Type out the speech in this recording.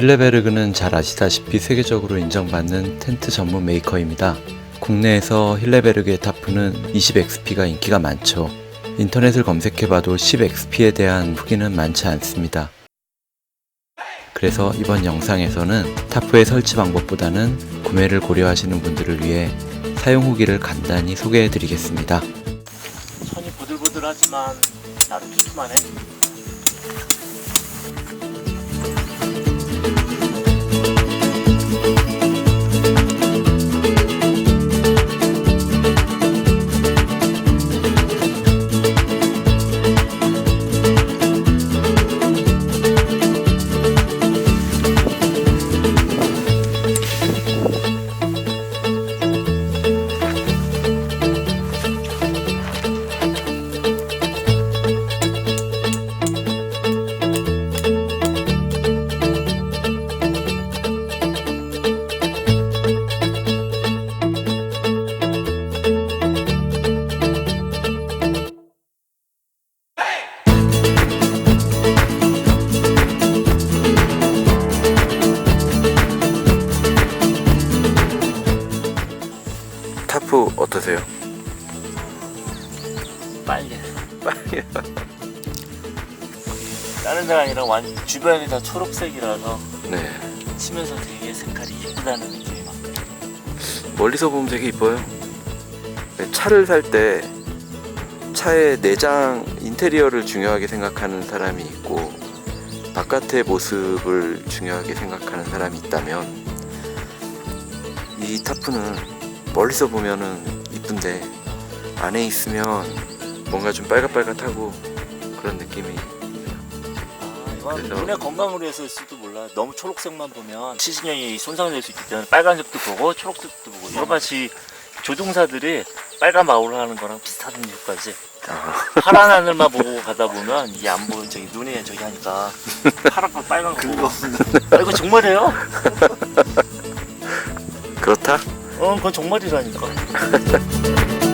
힐레베르그는 잘 아시다시피 세계적으로 인정받는 텐트 전문 메이커입니다. 국내에서 힐레베르그의 타프는 20XP가 인기가 많죠. 인터넷을 검색해봐도 10XP에 대한 후기는 많지 않습니다. 그래서 이번 영상에서는 타프의 설치 방법보다는 구매를 고려하시는 분들을 위해 사용 후기를 간단히 소개해 드리겠습니다. 손이 보들보들하지만 나름 두툼하네. 타프 어떠세요? 빨개. 빨개. 다른 데가 아니라 완 주변이 다 초록색이라서 네. 치면서 되게 색깔이 예쁘다는 느낌이 막. 멀리서 보면 되게 이뻐요. 네, 차를 살 때 차의 내장 인테리어를 중요하게 생각하는 사람이 있고 바깥의 모습을 중요하게 생각하는 사람이 있다면 이 타프는 멀리서 보면은 이쁜데 안에 있으면 뭔가 좀 빨갛빨갛하고 그런 느낌이 아, 그래서- 눈의 건강을 위해서일지도 몰라. 너무 초록색만 보면 시신형이 손상될 수 있기 때문에 빨간색도 보고 초록색도 보고 여러 가지 조종사들이 빨간 마우를 하는 거랑 비슷한 이유까지 아, 파란 하늘만 보고 가다 보면 이게 안 보이는 저기 눈에 저기 하니까 파랗고 빨간 거 보고 아, 이거 정말이에요? 그렇다? 어 그건 정말이라니까